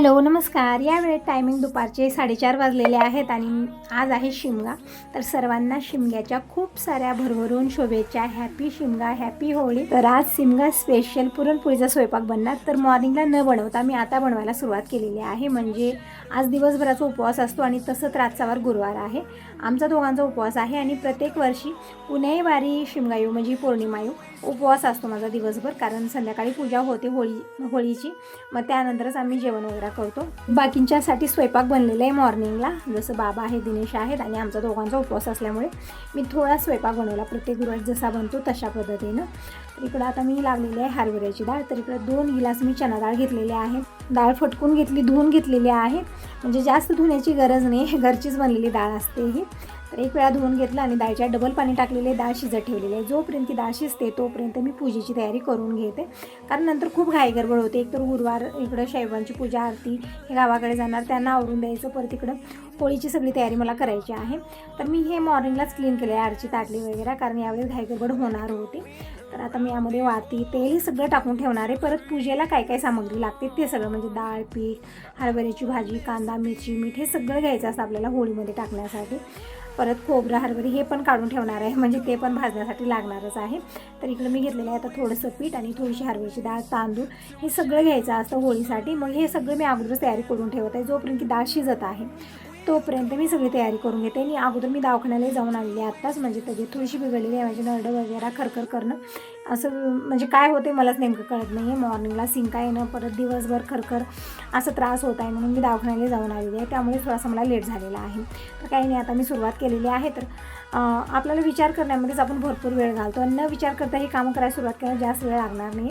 Hello नमस्कार. या वेळेत टायमिंग दुपारचे साडेचार वाजलेले आहेत आणि आज आहे शिमगा. तर सर्वांना शिमग्याच्या खूप साऱ्या भरभरून शोभेच्या हॅपी शिमगा हॅपी होळी. तर आज शिमगा स्पेशल पुरणपोळीचा स्वयंपाक बनणार. तर मॉर्निंगला न बनवता मी आता बनवायला सुरुवात केलेली आहे. म्हणजे आज दिवसभराचा उपवास असतो आणि तसंच रातचावर गुरुवार आहे. आमचा दोघांचा उपवास आहे आणि प्रत्येक वर्षी पुणेवारी वारी शिमगायू म्हणजे पौर्णिमायू उपवास असतो माझा दिवसभर कारण संध्याकाळी पूजा होते होळी होळीची. मग त्यानंतरच आम्ही जेवण वगैरे करतो. बाकींच्यासाठी स्वयंपाक बनलेला आहे मॉर्निंगला जसं बाबा आहे दिनेश आहेत आणि आमचा दोघांचा उपवास असल्यामुळे मी थोडा स्वयंपाक बनवला. प्रत्येक गुरुवार जसा बनतो तशा पद्धतीनं. तर इकडं आता मी लागलेली आहे हरभऱ्याची डाळ. तर इकडं दोन गिलास मी चना डाळ घेतलेली आहे. डाळ फटकून घेतली धुवून घेतलेली आहे. म्हणजे जास्त धुण्याची गरज नाही. घरचीच बनलेली डाळ असते ही. तर एक वेळा धुवून घेतलं आणि डाळच्या डबल पाणी टाकलेले डाळ शिजत ठेवलेली आहे. जोपर्यंत ती डाळ शिजते तोपर्यंत मी पूजेची तयारी करून घेते. कारण नंतर खूप घाई गडबड होते. एकतर गुरुवार इकडं शैवांची पूजा आरती हे गावाकडे जाणार त्यांना आवरून द्यायचं परत इकडं होळीची सगळी तयारी मला करायची आहे. तर मी हे मॉर्निंगलाच क्लीन केले आहे आरची ताटली वगैरे कारण यावेळेस घाई गडबड होणार होती. तर आता मी यामध्ये वाती तेल हे सगळं टाकून ठेवणार आहे. परत पूजेला काय काय सामग्री लागते ते सगळं म्हणजे डाळ पीठ हरभऱ्याची भाजी कांदा मिरची मीठ हे सगळं घ्यायचं असतं आपल्याला होळीमध्ये टाकण्यासाठी. परत खोबरं हरभरी हे पण काढून ठेवणार आहे. म्हणजे ते पण भाजण्यासाठी लागणारच आहे. तर इकडं मी घेतलेलं आहे आता थोडंसं पीठ आणि थोडीशी हरभऱ्याची डाळ तांदूळ हे सगळं घ्यायचं असतं होळीसाठी. मग हे सगळं मी अगोदरच तयारी करून ठेवत आहे. जोपर्यंत की डाळ शिजत आहे. तोपर्यंत मी सगळी तयारी करून घेते. आणि अगोदर मी दवाखान्याला जाऊन आलेली आहे आत्ताच. म्हणजे तब्येत थोडीशी बिघडलेली आहे माझी नरडं वगैरे खरखर करणं. असं म्हणजे काय होते मलाच नेमकं कळत नाही आहे मॉर्निंगला सिंका येणं परत दिवसभर खरखर असं त्रास होत आहे म्हणून मी दवाखान्याला जाऊन आलेली आहे. त्यामुळे थोडासा मला लेट झालेला आहे. तर काही नाही आता मी सुरुवात केलेली आहे. तर आपल्याला विचार करण्यामध्येच आपण भरपूर वेळ घालतो. आणि न विचार करता ही कामं करायला सुरुवात करायला जास्त वेळ लागणार नाही.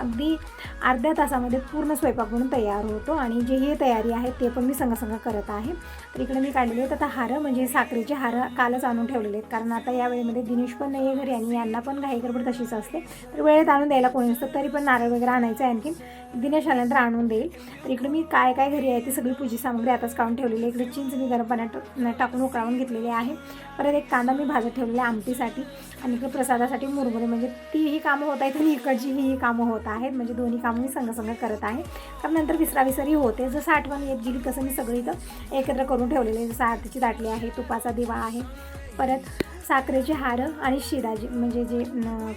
अगदी अर्ध्या तासामध्ये पूर्ण स्वयंपाक म्हणून तयार होतो आणि जे हे तयारी आहे ते पण मी संगसंग करत आहे. तर इकडे मी काढलेले आहेत आता हारं म्हणजे साखरेचे हारं कालच आणून ठेवलेले आहेत. कारण आता या वेळेमध्ये दिनेश पण नाही आहे घरी आणि यांना पण घाई गडबड तशीच असते. तर वेळेत आणून द्यायला कोणी नसतं तरी पण नारळ वगैरे आणायचं आहे आणखीन. दिनेश आल्यानंतर आणून देईल. तर इकडे मी काय काय घरी आहे ती सगळी पूजी सामग्री आताच काढून ठेवलेली आहे. इकडे चिंच मी गरम पाण्यात टाकून उकळावून घेतलेली आहे. परत एक कांदा मी भाजत ठेवलेला आहे आमटीसाठी आणि इकडे प्रसादासाठी मुरमुरे. म्हणजे तीही कामं होत आहेत आणि इकडची ही कामं होत आहेत. म्हणजे दोन्ही कामं मी संगसंग करत आहे. कारण नंतर विसराविसरी होते. जसं आठवण येत गेली तसं मी सगळी इथं एकत्र करून ठेवलेले आहे. जसं आरतीची दाटली आहे तुपाचा दिवा आहे. परत साखरेचे हारं आणि शिरा जे म्हणजे जे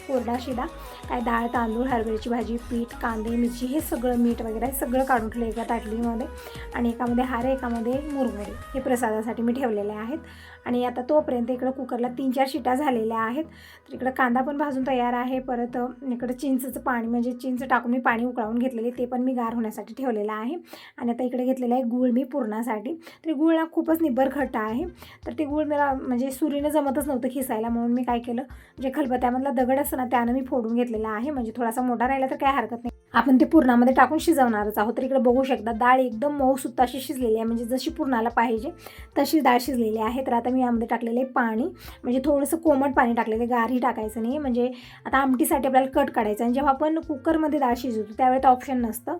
कोरडा शिरा काय डाळ तांदूळ हरभऱ्याची भाजी पीठ कांदे मिरची हे सगळं मीठ वगैरे सगळं काढून ठेवलं एका ताटलीमध्ये. आणि एकामध्ये हार एकामध्ये मुरमुरे हे प्रसादासाठी मी ठेवलेले आहेत. आणि आता तोपर्यंत इकडं कुकरला तीन चार शिटा झालेल्या आहेत. तर इकडं कांदा पण भाजून तयार आहे. परत इकडं चिंचचं पाणी म्हणजे चिंच टाकून मी पाणी उकळावून घेतलेले ते पण मी गार होण्यासाठी ठेवलेलं आहे. आणि आता इकडे घेतलेलं आहे गूळ मी पुरणासाठी तर गूळ हा खूपच निब्बर खट्टा आहे. तर ते गूळ मला म्हणजे सुरीनं जमतच नव्हतं. खिसायला म्हणून मी काय केलं? जे खलबत्यामधला दगड असतं ना त्यानं मी फोडून घेतलेला आहे. म्हणजे थोडासा मोठा राहिला तर काय हरकत नाही. आपण ते पुरणामध्ये टाकून शिजवणारच आहोत. तर इकडे बघू शकता डाळ एकदम मऊ अशी शिजलेली आहे. म्हणजे जशी पुरणाला पाहिजे तशी डाळ शिजलेली आहे. तर आता मी यामध्ये टाकलेले पाणी म्हणजे थोडंसं कोमट पाणी टाकलेलं गारही टाकायचं नाही. म्हणजे आता आमटीसाठी आपल्याला कट काढायचं आणि जेव्हा आपण कुकरमध्ये डाळ शिजवतो त्यावेळेस ऑप्शन नसतं.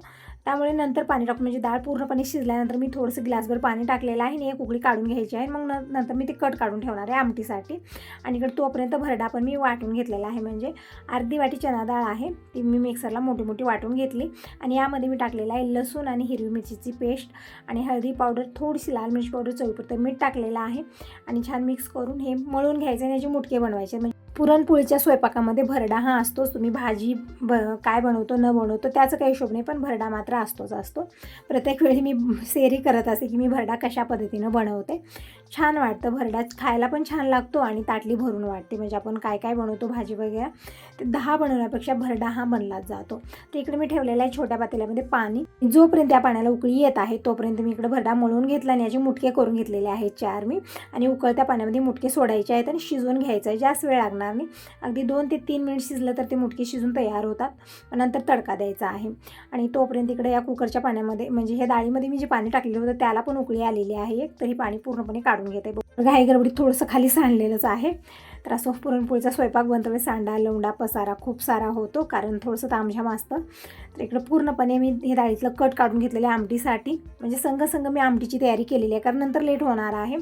त्यामुळे नंतर पाणी टाकून म्हणजे डाळ पूर्णपणे शिजल्यानंतर मी थोडंसं ग्लासभर पाणी टाकलेलं आहे आणि एक उकळी काढून घ्यायची आहे. मग नंतर मी ते कट काढून ठेवणार आहे आमटीसाठी. आणि इकडे तोपर्यंत भरडा पण मी वाटून घेतलेला आहे. म्हणजे अर्धी वाटी चना डाळ आहे. ती मी मिक्सरला मोठी मोठी वाटून घेतली. आणि यामध्ये मी टाकलेलं आहे लसूण आणि हिरवी मिरचीची पेस्ट आणि हळदी पावडर थोडीशी लाल मिरची पावडर चवीपुरतं मीठ टाकलेलं आहे. आणि छान मिक्स करून हे मळून घ्यायचे आणि याचे मुटके बनवायचे. म्हणजे पुरणपोळीच्या स्वयंपाकामध्ये भरडा हा असतोच. तुम्ही भाजी ब काय बनवतो न बनवतो त्याचं काही हिशोब नाही पण भरडा मात्र असतोच असतो. प्रत्येक वेळी मी सेरी करत असते की मी भरडा कशा पद्धतीनं बनवते. छान वाटतं भरडा खायला पण छान लागतो आणि ताटली भरून वाटते. म्हणजे आपण काय काय बनवतो भाजी वगैरे ते दहा बनवण्यापेक्षा भरडा हा बनलाच जातो. तर इकडे मी ठेवलेला आहे छोट्या पातेल्यामध्ये पाणी. जोपर्यंत त्या पाण्याला उकळी येत आहे तोपर्यंत मी इकडे भरडा मळून घेतला आणि याचे मुटके करून घेतलेले आहेत चार मी. आणि उकळत्या पाण्यामध्ये मुटके सोडायचे आहेत आणि शिजवून घ्यायचं आहे. जास्त वेळ लागणार नाही. अगदी दोन ते तीन मिनिट शिजलं तर ते मुटके शिजून तयार होतात. नंतर तडका द्यायचा आहे. आणि तोपर्यंत इकडे या कुकरच्या पाण्यामध्ये म्हणजे ह्या डाळीमध्ये मी जे पाणी टाकलेलं होतं त्याला पण उकळी आलेली आहे. एक तरी पाणी पूर्णपणे काढून घेते. घाई गडबडीत थोडंसं खाली सांडलेलंच आहे. तर असं पुरणपोळीचा स्वयंपाक बनतो सांडा लवंडा पसारा खूप सारा होतो कारण थोडंसं तामझाम असतं. तर इकडं पूर्णपणे मी हे डाळीतलं कट काढून घेतलेलं आहे आमटीसाठी. म्हणजे संग संग मी आमटीची तयारी केलेली आहे कारण नंतर लेट होणार आहे.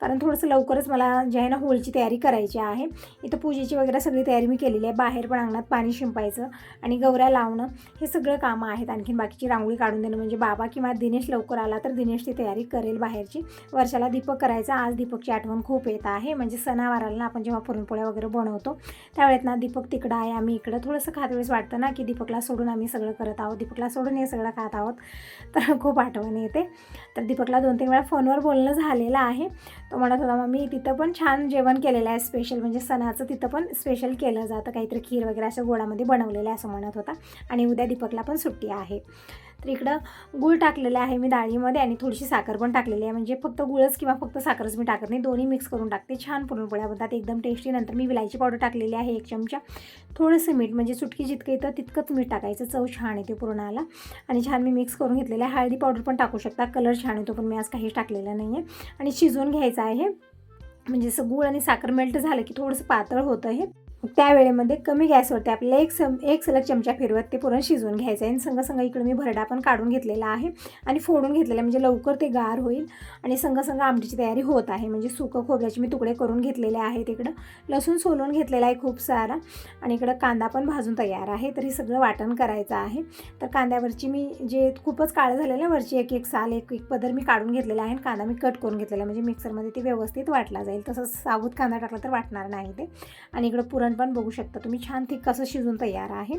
कारण थोडंसं लवकरच मला जे आहे ना होळीची तयारी करायची आहे. इथं पूजेची वगैरे सगळी तयारी मी केलेली आहे. बाहेर पण अंगणात पाणी शिंपायचं आणि गवऱ्या लावणं हे सगळं कामं आहेत. आणखीन बाकीची रांगोळी काढून देणं म्हणजे बाबा किंवा दिनेश लवकर आला तर दिनेशची तयारी करेल बाहेरची. वर्षाला दीपक करायचा. आज दीपकची आठवण खूप येत आहे. म्हणजे सणावाराला आपण जेव्हा पुरणपोळ्या वगैरे बनवतो त्यावेळेत ना दीपक तिकडं आहे. आम्ही इकडं थोडंसं खात वेळेस वाटतं ना की दीपकला सोडून आम्ही सगळं करत आहोत. दीपकला सोडून हे सगळं खात आहोत. तर खूप आठवण येते. तर दीपकला दोन तीन वेळा फोनवर बोलणं झालेलं आहे. तो म्हणत होता मग मी तिथं पण छान जेवण केलेलं आहे स्पेशल म्हणजे सणाचं तिथं पण स्पेशल केलं जातं. काहीतरी खीर वगैरे असं गोडामध्ये बनवलेलं आहे असं म्हणत होता. आणि उद्या दीपकला पण सुट्टी आहे. तर इकडं गूळ टाकलेलं आहे मी डाळीमध्ये आणि थोडीशी साखर पण टाकलेली आहे. म्हणजे फक्त गुळच किंवा फक्त साखरच मी टाकत नाही दोन्ही मिक्स करून टाकते. छान पुरणपोळ्या बनतात एकदम टेस्टी नंतर मी विलायची पावडर टाकलेली आहे एक चमचा. थोडंसं मीठ म्हणजे सुटकी जितकं येतं तितकंच मीठ टाकायचं. चव छान येते पुरणाला. आणि छान मी मिक्स करून घेतलेलं आहे. हळदी पावडर पण टाकू शकता. कलर छान येतो पण मी आज काहीच टाकलेलं नाही आहे आणि शिजवून घ्यायचं आहे. म्हणजे असं गूळ आणि साखर मेल्ट झालं की थोडंसं पातळ होतं हे. त्या वेळेमध्ये कमी गॅसवरती आपल्याला एक सम एक सलग चमचा फिरवत ते पुरण शिजवून घ्यायचं आहे. आणि संग संग इकडे मी भरडा पण काढून घेतलेला आहे आणि फोडून घेतलेला आहे. म्हणजे लवकर ते गार होईल आणि संग संग आमटीची तयारी होत आहे. म्हणजे सुकं खोबऱ्याचे मी तुकडे करून घेतलेले आहेत इकडं. लसूण सोलून घेतलेला आहे खूप सारा आणि इकडं कांदा पण भाजून तयार आहे. तर हे सगळं वाटण करायचं आहे. तर कांद्यावरची मी जे खूपच काळं झालेलं आहे वरची एक एक साल एक एक पदर मी काढून घेतलेला आहे आणि कांदा मी कट करून घेतलेला आहे. म्हणजे मिक्सरमध्ये ते व्यवस्थित वाटला जाईल. तसंच साबूत कांदा टाकला तर वाटणार नाही ते. आणि इकडं पुरण पण बघू शकता. तुम्ही छान थिक कसं शिजून तयार आहे.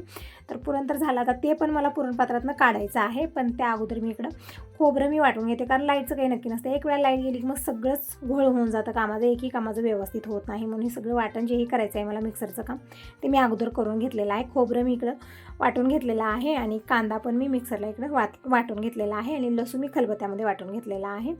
तर पुरण तर झालं. आता ते पण मला पुरणपात्रातनं काढायचं आहे. पण त्या अगोदर मी इकडं खोबरं मी वाटून घेते. कारण लाईटचं काही नक्की नसतं. एक वेळा लाइट गेली की मग सगळंच घोळ होऊन जातं कामाचं. एकही कामाचं व्यवस्थित होत नाही. म्हणून हे सगळं वाटण जेही करायचं आहे मला मिक्सरचं काम ते मी अगोदर करून घेतलेलं आहे. खोबरं मी इकडं वाटून घेतलेलं आहे. आणि कांदा पण मी मिक्सरला इकडं वाट वाटून घेतलेला आहे. आणि लसूण मी खलबत्यामध्ये वाटून घेतलेला आहे.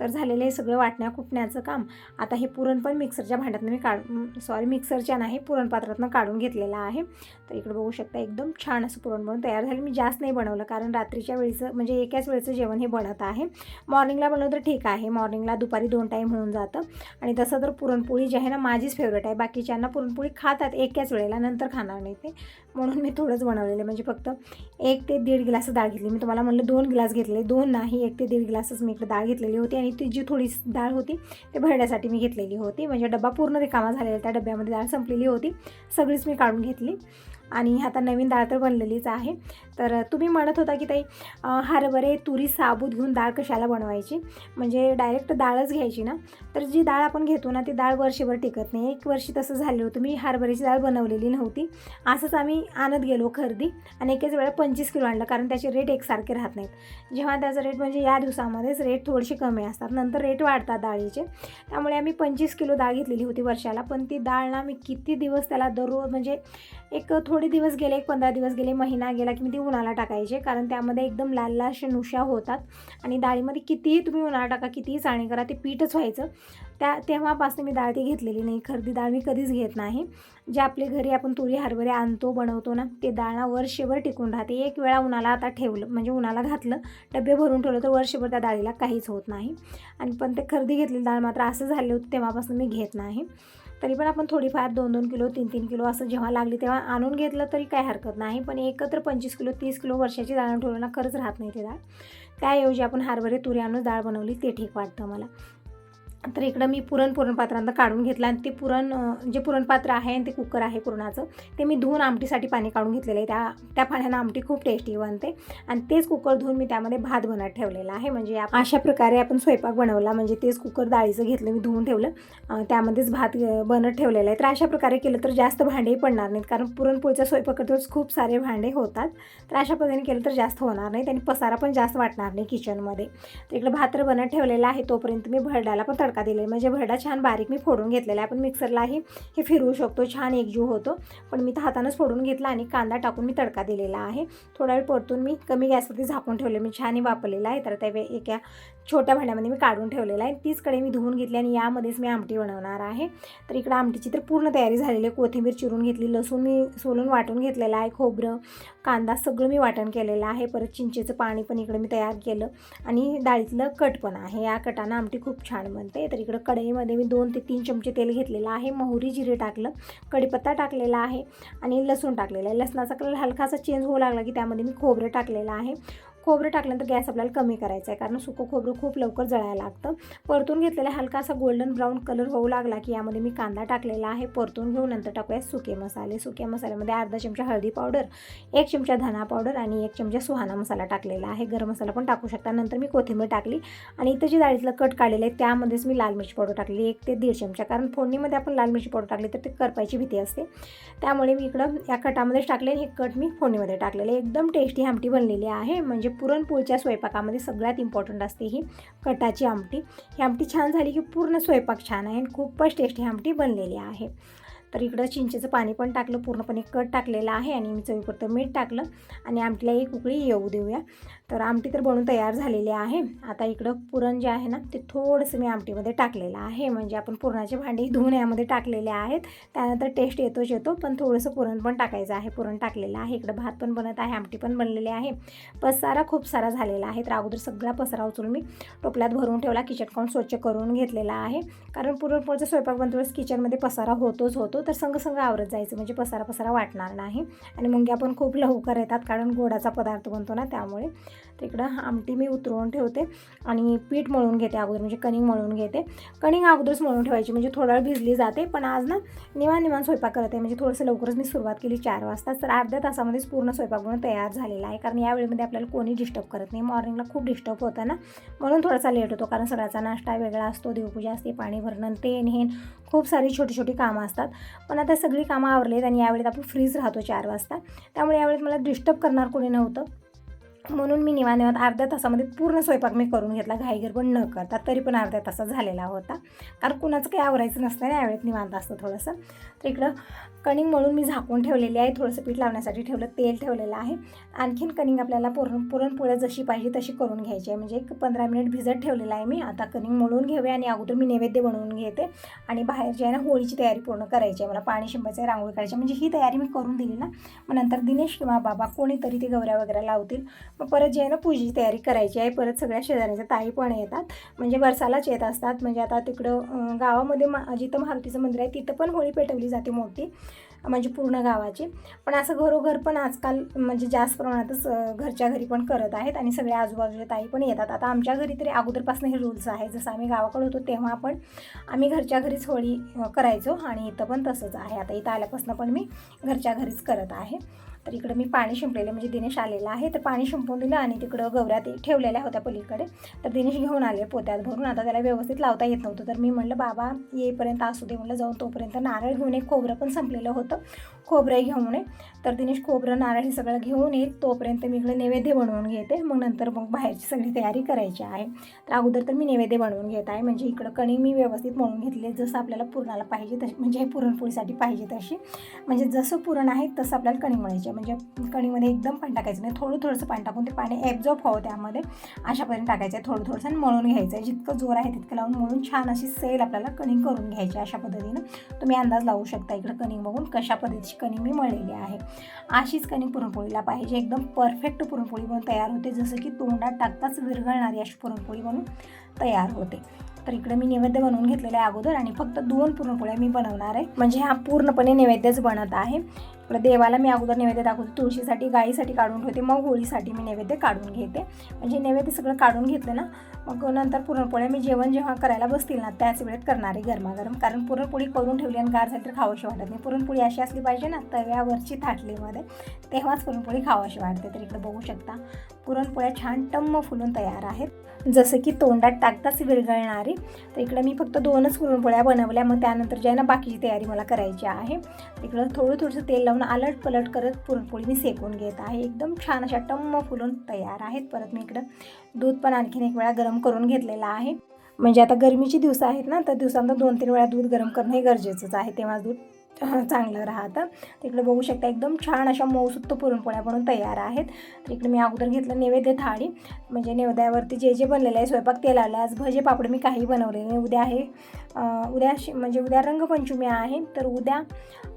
तर झालेलं हे सगळं वाटण्या कुटण्याचं काम. आता हे पुरण पण मिक्सरच्या भांड्यातनं मी काढ सॉरी मिक्सरच्या नाही पुरणपात्रातनं काढून घेतलेलं आहे. तर इकडे बघू शकता एकदम छान असं पुरण बनवून तयार झालं. मी जास्त नाही बनवलं कारण रात्रीच्या वेळेचं म्हणजे एकाच वेळेचं जेवण हे बनत आहे. मॉर्निंगला बनवलं तर ठीक आहे. मॉर्निंगला दुपारी दोन टाईम होऊन जातं. आणि तसं तर पुरणपोळी जी आहे ना माझीच फेवरेट आहे. बाकीच्यांना पुरणपोळी खातात एकाच वेळेला नंतर खाणार नाही ते. म्हणून मी थोडंच बनवलेलं आहे. म्हणजे फक्त एक ते दीड ग्लास डाळ घेतली. मी तुम्हाला म्हणलं दोन ग्लास घेतले दोन नाही एक ते दीड ग्लासच मी इकडे डाळ घेतलेली होती. आणि ती जी थोडी डाळ होती ते भरण्यासाठी मी घेतलेली होती. म्हणजे डबा पूर्ण रिकामा झालेला त्या डब्यामध्ये डाळ संपलेली होती. सगळीच मी काढून घेतली. आणि आता नवीन डाळ तर बनलेलीच आहे. तर तुम्ही म्हणत होता की ताई हरभरे तुरी साबूत घेऊन डाळ कशाला बनवायची? म्हणजे डायरेक्ट डाळच घ्यायची ना? तर जी डाळ आपण घेतो ना ती डाळ वर्षभर टिकत नाही. एक वर्षी तसं झालं होतं. मी हरभऱ्याची डाळ बनवलेली नव्हती. असंच आम्ही आणत गेलो खरेदी आणि एकेच वेळा पंचवीस किलो आणलं कारण त्याचे रेट एकसारखे राहत नाहीत. जेव्हा त्याचा रेट म्हणजे या दिवसामध्येच रेट थोडेसे कमी असतात. नंतर रेट वाढतात डाळीचे. त्यामुळे आम्ही पंचवीस किलो डाळ घेतलेली होती वर्षाला. पण ती डाळ ना मी किती दिवस त्याला दररोज म्हणजे एक थोडं थोडे दिवस गेले एक पंधरा दिवस गेले महिना गेला की मी ती उन्हाला टाकायचे. कारण त्यामध्ये एकदम लाल लाल नुशा होतात. आणि डाळीमध्ये कितीही तुम्ही उन्हाला टाका कितीही चाळणी करा ते पीठच व्हायचं. त्या तेव्हापासून मी डाळ ती घेतलेली नाही. खरेदी डाळ मी कधीच घेत नाही. जे आपले घरी आपण तुरी हरभरे आणतो बनवतो ना ते डाळ ना वर्षभर टिकून राहते. एक वेळा उन्हाला आता ठेवलं म्हणजे उन्हाला घातलं डबे भरून ठेवलं तर वर्षभर त्या डाळीला काहीच होत नाही. आणि पण ते खरेदी घेतलेली डाळ मात्र असं झाले होते तेव्हापासून मी घेत नाही. तरी पण आपण थोडीफार दोन दोन किलो तीन तीन किलो असं जेव्हा लागली तेव्हा आणून घेतलं तरी काही हरकत नाही. पण एकत्र पंचवीस किलो तीस किलो वर्षाची डाळ ठेवलं ना खरंच राहत नाही ते डाळ त्याऐवजी आपण हरभरे तुरी आणून डाळ बनवली ते ठीक वाटतं मला. तर इकडं मी पुरण पुरणपात्रांत काढून घेतलं आणि ते पुरण जे पुरणपात्र आहे आणि ते कुकर आहे पुरणाचं ते मी धुवून आमटीसाठी पाणी काढून घेतलेलं आहे. त्या त्या पाण्यानं आमटी खूप टेस्टी बनते आणि तेच कुकर धुवून मी त्यामध्ये भात बनत ठेवलेला आहे. म्हणजे अशा प्रकारे आपण स्वयंपाक बनवला. म्हणजे तेच कुकर डाळीचं घेतलं मी धुवून ठेवलं त्यामध्येच भात बनत ठेवलेला आहे. तर अशा प्रकारे केलं तर जास्त भांडेही पडणार नाहीत. कारण पुरणपोळीचा स्वयंपाक करतोच खूप सारे भांडे होतात. तर अशा पद्धतीने केलं तर जास्त होणार नाही आणि पसारा पण जास्त वाटणार नाही किचनमध्ये तर इकडं भात बनत ठेवलेला आहे. तोपर्यंत मी भरडायला पण तडका तडका दिलेला आहे. म्हणजे भरडा छान बारीक मी फोडून घेतलेला आहे. आपण मिक्सरलाही हे फिरवू शकतो. छान एकजीव होतो. पण मी तर हातानंच फोडून घेतला आणि कांदा टाकून मी तडका दिलेला आहे. थोडा वेळ परतून मी कमी गॅसवरती झाकून ठेवले. मी छान वापरलेला आहे. तर त्या एका छोट्या भांड्यामध्ये मी काढून ठेवलेला आहे. तीच कढई मी धुवून घेतली आणि यामध्येच मी आमटी बनवणार आहे. तर इकडं आमटीची तर पूर्ण तयारी झालेली आहे. कोथिंबीर चिरून घेतली लसूण मी सोलून वाटून घेतलेलं आहे खोबरं कांदा सगळं मी वाटण केलेलं आहे. परत चिंचेचं पाणी पण इकडं मी तयार केलं आणि डाळीतलं कट पण आहे. या कटानं आमटी खूप छान बनते. तर इकडं कढईमध्ये मी दोन ते तीन चमचे तेल घेतलेलं आहे. मोहरी जिरे टाकलं कढीपत्ता टाकलेला आहे आणि लसूण टाकलेलं आहे. लसणाचा कलर हलकासा चेंज होऊ लागला की त्यामध्ये मी खोबरं टाकलेलं आहे. खोबरं टाकल्यानंतर गॅस आपल्याला कमी करायचा आहे. कारण सुकं खोबरं खूप लवकर जळायला लागतं. परतून घेतलेला हलकासा गोल्डन ब्राऊन कलर होऊ लागला की यामध्ये मी कांदा टाकलेला आहे. परतून घेऊन नंतर टाकूया सुके मसाले. सुक्या मसाल्यामध्ये अर्धा चमचा हळदी पावडर एक चमचा धना पावडर आणि एक चमचा सुहाना मसाला टाकलेला आहे. गरम मसाला पण टाकू शकता. नंतर मी कोथिंबीर टाकली आणि इथं जे डाळीतलं कट काढलेलं आहे त्यामध्येच मी लाल मिरची पावडर टाकली एक ते दीड चमचा. कारण फोडणीमध्ये आपण लाल मिरची पावडर टाकली तर ते करपायची भीती असते. त्यामुळे मी इकडं या कटामध्येच टाकले आणि हे कट मी फोडणीमध्ये टाकलेले एकदम टेस्टी आमटी बनलेली आहे. म्हणजे पुरणपोळीच्या स्वयंपाकामध्ये सगळ्यात इम्पॉर्टंट असते ही कटाची आमटी. ही आमटी छान झाली की पूर्ण स्वयंपाक छान आहे आणि खूपच टेस्टी आमटी बनलेली आहे. तर इकडं चिंचेचं पाणी पण टाकलं पूर्णपणे कट टाकलेलं आहे आणि मी चवीपुरतं मीठ टाकलं आणि आमटीला एक उकळी येऊ देऊया. तर आमटी तर बनवून तयार झालेली आहे. आता इकडं पुरण जे आहे ना ते थोडंसं मी आमटीमध्ये टाकलेलं आहे. म्हणजे आपण पुरणाचे भांडे धुवून यामध्ये टाकलेले आहेत. त्यानंतर टेस्ट येतोच येतो पण थोडंसं पुरण पण टाकायचं आहे. पुरण टाकलेलं आहे. इकडं भात पण बनत आहे आमटी पण बनलेली आहे. पसारा खूप सारा झालेला आहे. तर अगोदर सगळा पसारा उचलून मी टोपल्यात भरून ठेवला. किचन काउंट स्वच्छ करून घेतलेला आहे. कारण पुरणपोळचा स्वयंपाक बनतोच किचनमध्ये पसारा होतोच होतो. तर संग संग आवरत जायचं. म्हणजे पसारा पसारा वाटणार नाही. आणि मुंग्या पण खूप लवकर येतात. कारण गोडाचा पदार्थ बनतो ना त्यामुळे. तिकडं आमटी मी उतरवून ठेवते आणि पीठ मळून घेते अगोदर म्हणजे कणिंग मळून घेते. कणिंग अगोदरच मळून ठेवायची म्हणजे थोडा वेळ भिजली जाते पण आज ना निवान निवान स्वयंपाक करते म्हणजे थोडंसं लवकरच मी सुरुवात केली चार वाजता तर अर्ध्या तासामध्येच पूर्ण स्वयंपाक बनवून तयार झालेला आहे. कारण या वेळेमध्ये आपल्याला कोणी डिस्टर्ब करत नाही. मॉर्निंगला खूप डिस्टर्ब होतं ना म्हणून थोडासा लेट होतो. कारण सगळ्याचा नाश्ता वेगळा असतो देवपूजा असते पाणी भरणं ते हेन खूप सारी छोटी छोटी कामं असतात. पण आता सगळी कामं आवरली आहेत आणि यावेळेत आपण फ्रीज राहतो चार वाजता. त्यामुळे यावेळेत मला डिस्टर्ब करणार कोणी नव्हतं. म्हणून मी निवांत निवांत अर्ध्या तासामध्ये पूर्ण स्वयंपाक मी करून घेतला. घाईगर पण न करता तरी पण अर्ध्या तासात झालेला होता. कारण कुणाचं काही आवरायचं नसतं ना यावेळेत निवांत असतं थोडंसं. तर इकडं कणिंग म्हणून मी झाकून ठेवलेली आहे. थोडंसं पीठ लावण्यासाठी ठेवलं तेल ठेवलेलं आहे. आणखीन कणिंग आपल्याला पुरण पुरणपोळ्या जशी पाहिजे तशी करून घ्यायची आहे. म्हणजे एक पंधरा मिनिट भिजत ठेवलेलं आहे मी. आता कणिंग मळून घेऊया आणि अगोदर मी नैवेद्य बनवून घेते. आणि बाहेर जे आहे ना होळीची तयारी पूर्ण करायची आहे. मला पाणी शिंपायचं आहे रांगोळी काढायची आहे. म्हणजे ही तयारी मी करून दिली ना. मग नंतर दिनेश किंवा बाबा कोणीतरी ते गवऱ्या वगैरे लावतील. मग परत जे आहे ना पूजेची तयारी करायची आहे. परत सगळ्या शेजाऱ्यांच्या ताई पण येतात. म्हणजे वर्षालाच येत असतात. म्हणजे आता तिकडं गावामध्ये मा जिथं मारुतीचं मंदिर आहे तिथं पण होळी पेटवली जाते मोठी. म्हणजे पूर्ण गावाची. पण असं घरोघर पण आजकाल म्हणजे जास्त प्रमाणातच घरच्या घरी पण करत आहेत आणि सगळ्या आजूबाजूच्या ताई पण येतात. आता आमच्या घरी तरी अगोदरपासून हे रूल्स आहे. जसं आम्ही गावाकडे होतो तेव्हा पण आम्ही घरच्या घरीच होळी करायचो आणि इथं पण तसंच आहे. आता इथं आल्यापासून पण मी घरच्या घरीच करत आहे. तर इकडं मी पाणी शिंपलेलं म्हणजे दिनेश आलेला आहे. तर पाणी शिंपून दिलं आणि तिकडं गवऱ्या ते ठेवलेल्या होत्या पलीकडे. तर दिनेश घेऊन आले पोत्यात भरून. आता त्याला व्यवस्थित लावता येत नव्हतं. तर मी म्हटलं बाबा येईपर्यंत असू दे. म्हटलं जाऊन तोपर्यंत नारळ घेऊन ये. खोबरं पण संपलेलं होतं. खोबरंही घेऊन ये. तर दिनेश खोबरं नारळ हे सगळं घेऊन येत तोपर्यंत मी इकडे नैवेद्य बनवून घेते. मग नंतर मग बाहेरची सगळी तयारी करायची आहे. तर अगोदर तर मी नैवेद्य बनवून घेत आहे. म्हणजे इकडं कणी मी व्यवस्थित म्हणून घेतले. जसं आपल्याला पुरणाला पाहिजे तशी म्हणजे हे पुरणपोळीसाठी पाहिजे तशी. म्हणजे जसं पुरण आहे तसं आपल्याला कणी म्हणायचे म्हणजे कणीमध्ये एकदम पाणी टाकायचं नाही. थोडं थोडंसं पाणी टाकून ते पाणी ॲब्झॉर्ब व्हावं त्यामध्ये. अशापर्यंत टाकायचं आहे थोडं थोडंसं आणि मळून घ्यायचं आहे. जितकं जोर आहे तितकं लावून मळून छान अशी सेल आपल्याला कणी करून घ्यायची अशा पद्धतीनं. तुम्ही अंदाज लावू शकता इकडं कणी बघून कशा पद्धतीची कणी मी मळलेली आहे. अशीच कणी पुरणपोळीला पाहिजे. एकदम परफेक्ट पुरणपोळी बनून तयार होते. जसं की तोंडात टाकताच विरघळणारी अशी पुरणपोळी बनून तयार होते. तर इकडे मी नैवेद्य बनवून घेतलेले आहे अगोदर आणि फक्त दोन पुरणपोळ्या मी बनवणार आहे. म्हणजे हा पूर्णपणे नैवेद्यच बनत आहे. पण देवाला मी अगोदर नैवेद्य दाखवते तुळशीसाठी गाईसाठी काढून ठेवते मग होळीसाठी मी नैवेद्य काढून घेते. म्हणजे नैवेद्य सगळं काढून घेतलं ना मग नंतर पुरणपोळ्या मी जेवण जेव्हा करायला बसतील ना त्याच वेळेत करणारे गरमागरम. कारण पुरणपोळी करून ठेवली आणि गार झाली तर खावंशी वाटत नाही. पुरणपोळी अशी असली पाहिजे ना तव्यावरची थाटलीमध्ये तेव्हाच पुरणपोळी खावाशी वाटते. तर इकडे बघू शकता पुरणपोळ्या छान टम्म फुलून तयार आहेत. जसं की तोंडात टाकताच विरघळणारी. तर इकडं मी फक्त दोनच पुरणपोळ्या बनवल्या. मग त्यानंतर जे आहे ना बाकीची तयारी मला करायची आहे. इकडं थोडं थोडंसं तेल लावून अलट पलट करत पुरणपोळी मी सेकून घेत आहे. एकदम छान अशा टम्म फुलून तयार आहेत. परत मी इकडं दूध पण आणखीन एक वेळा गरम करून घेतलेलं आहे. म्हणजे आता गरमीचे दिवस आहेत ना तर दिवसांना दोन तीन वेळा दूध गरम करणं हे गरजेचंच आहे. तेव्हा दूध चांगलं राहतं. तिकडे बघू शकता एकदम छान अशा मऊसुत्त पुरणपोळ्या बनून तयार आहेत. तर इकडे मी अगोदर घेतलं नैवेद्य थाळी. म्हणजे नैवेद्यावरती जे जे बनलेलं आहे स्वयंपाक ते लावलं आज भजे पापड मी काही बनवलेले नाही. उद्या आहे उद्या म्हणजे उद्या रंगपंचमी आहे तर उद्या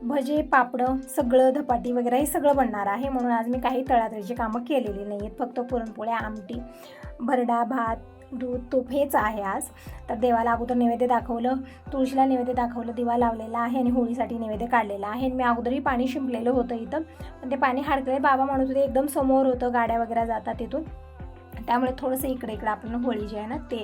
भजे पापडं सगळं धपाटी वगैरे हे सगळं बनणार आहे. म्हणून आज मी काही तळातळीची कामं केलेली नाही आहेत फक्त पुरणपोळ्या आमटी भरडा भात दूध तूप हेच आहे आज. तर देवाला अगोदर नैवेद्य दाखवलं तुळशीला नैवेद्य दाखवलं दिवा लावलेला आहे आणि होळीसाठी नैवेद्य काढलेला आहे. आणि मी अगोदरही पाणी शिंपलेलं होतं इथं. पण ते पाणी हाडकले बाबा म्हणत होते एकदम समोर होतं गाड्या वगैरे जातात तिथून त्यामुळे थोडंसं इकडे इकडे आपण होळी जे आहे ना ते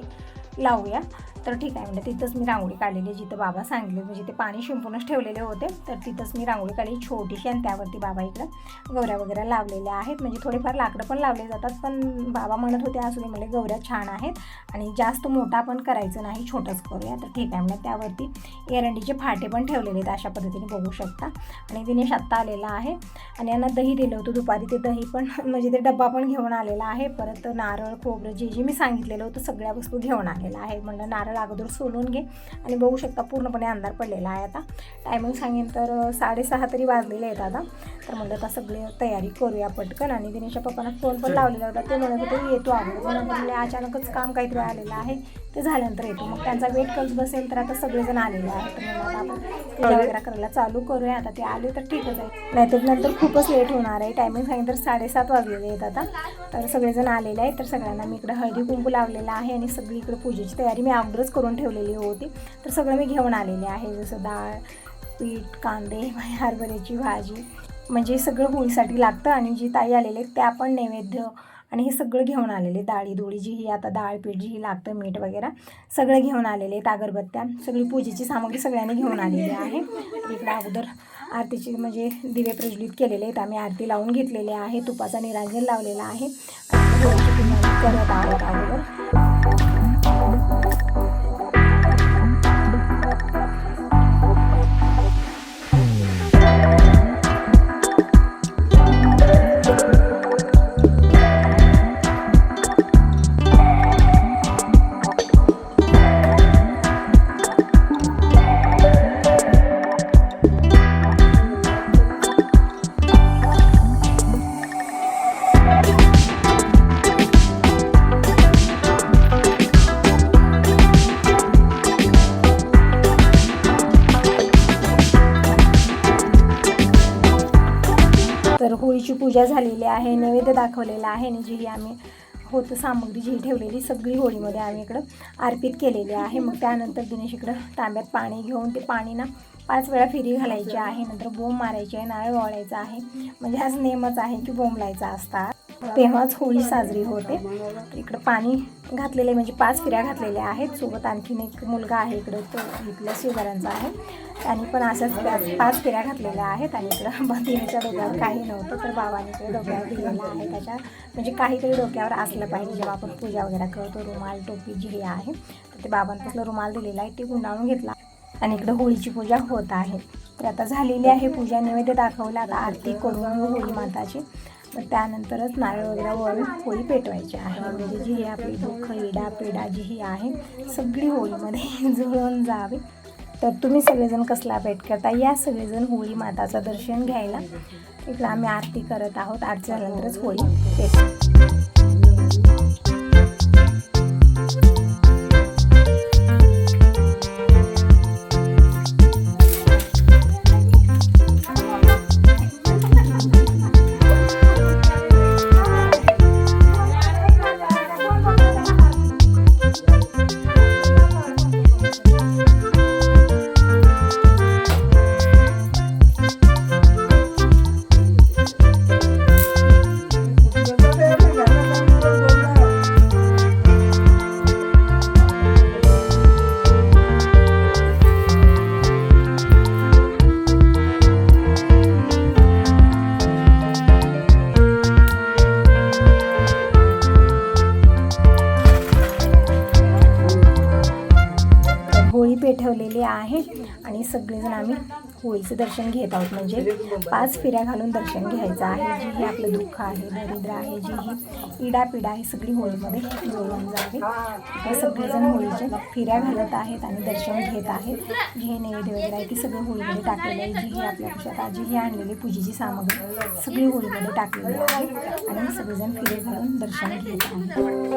लावूया. तर ठीक आहे म्हणजे तिथंच मी रांगोळी काढलेली जिथं बाबा सांगितले म्हणजे ते पाणी शिंपूनच ठेवलेले होते तर तिथंच मी रांगोळी काढली छोटीशी आणि त्यावरती बाबा इकडं गौऱ्या वगैरे लावलेल्या आहेत म्हणजे थोडेफार लाकडं पण लावले जातात पण बाबा म्हणत होते असू दे म्हणजे गौऱ्या छान आहेत आणि जास्त मोठा पण करायचं नाही छोटंच करूया. तर ठीक आहे म्हणजे त्यावरती एरंडीचे फाटे पण ठेवलेले आहेत अशा पद्धतीने बघू शकता. आणि दिनेश आत्ता आलेला आहे आणि यांना दही दिलं होतं दुपारी ते दही पण म्हणजे ते डब्बा पण घेऊन आलेला आहे परत नारळ खोबरं जे जे मी सांगितलेलं होतं सगळ्या वस्तू घेऊन आलेला आहे म्हणलं नारळ अगोदर सोलून घे. आणि बघू शकता पूर्णपणे अंधार पडलेला आहे आता. टायमिंग सांगेन तर साडेसहा तरी वाजलेले आहेत आता. तर म्हणलं आता सगळी तयारी करूया पटकन. आणि दिनेशच्या पप्पांना फोन पण लावलेला होता. ते म्हणत होते येतो अगोदर. अचानकच काम काहीतरी आलेलं आहे. ते झाल्यानंतर येतो. मग त्यांचा वेट करत बसेल तर आता सगळेजण आलेले आहेत. तर आपण पूजा वगैरे करायला चालू करूया. आता ते आले तर ठीकच आहे नाहीतर नंतर खूपच लेट होणार आहे. टायमिंग सांगितलं तर साडेसात वाजलेले आहेत आता. तर सगळेजण आलेले आहेत. तर सगळ्यांना मी इकडे हळदी कुंकू लावलेला आहे आणि सगळी इकडे पूजेची तयारी. मी अगोदरच करून ठेवलेली होती. तर सगळं मी घेऊन आलेले आहे. जसं डाळ पीठ कांदे हरभऱ्याची भाजी. म्हणजे सगळं होळीसाठी लागतं आणि जी ताई आलेले आहेत त्या पण नैवेद्य आणि हे सगळं घेऊन आलेले डाळी दोळी जी ही आता डाळ पीठ जी ही लागतं मीठ वगैरे सगळं घेऊन आलेले आहेत अगरबत्त्या. सगळी पूजेची सामग्री सगळ्यांनी घेऊन आलेली आहे. इकडं अगोदर आरतीची म्हणजे दिवे प्रज्वलित केलेले आहेत. आम्ही आरती लावून घेतलेले आहे. तुपाचा निरांजन लावलेला आहे. करत आहोत अगोदर. तर पूजा झालेली आहे नैवेद्य दाखवलेला आहे आणि जी ही आम्ही होतं सामग्री जी ठेवलेली सगळी होळीमध्ये आम्ही इकडं अर्पित केलेली आहे. मग त्यानंतर दिनेश इकडं तांब्यात पाणी घेऊन ते पाणी ना पाच वेळा फेरी घालायची आहे. नंतर बोंब मारायची आहे नारळ वाळायचा आहे. म्हणजे हाच नेमच आहे की बोंब लायचा असतात. तेव्हाच होळी साजरी होते. इकडं पाणी घातलेले म्हणजे पाच फिऱ्या घातलेल्या आहेत. सोबत आणखीन एक मुलगा आहे इकडं तो इथल्या शेजाऱ्यांचा आहे. त्यांनी पण अशाच पाच फिऱ्या घातलेल्या आहेत आणि इकडं बंदिनीच्या डोक्यावर काही नव्हतं तर बाबांनी ते डोक्यावर दिलेलं आहे. त्याच्या म्हणजे काहीतरी डोक्यावर असलं पाहिजे जेव्हा आपण पूजा वगैरे करतो रुमाल टोपी जी आहे तर ते बाबांपासून रुमाल दिलेला आहे ते गुंडाळून घेतला. आणि इकडं होळीची पूजा होत आहे. तर आता झालेली आहे पूजा नैवेद्य दाखवला. आता आरती करून होळी माताची. मग त्यानंतरच नारळ वगैरे वळून होळी पेटवायची आहे. म्हणजे जी ही आपली दुःख इडा पेडा जी ही आहे सगळी होळीमध्ये जुळून जावे. तर तुम्ही सगळेजण कसला भेट करता? या सगळेजण होळी माताचं दर्शन घ्यायला. इकडं आम्ही आरती करत आहोत. आरती झाल्यानंतरच होळी पेटवा. आहे. आणि सगळेजण आम्ही होळीचं दर्शन घेत आहोत. म्हणजे पाच फिऱ्या घालून दर्शन घ्यायचं आहे. जे हे आपलं दुःख आहे दरिद्र आहे जी ही इडापिडा आहे सगळी होळीमध्ये जुळून जावे सगळेजण होळीच्या फिऱ्या घालत आहेत आणि दर्शन घेत आहेत. जे हे नैवेद्य वगैरे आहे ती सगळी होळीमध्ये टाकलेली आहे. जी ही आपल्या खिशात आजी ही आणलेली पूजेची सामग्री सगळी होळीमध्ये टाकलेली आहे. आणि सगळेजण फिरे घालून दर्शन घेत आहेत.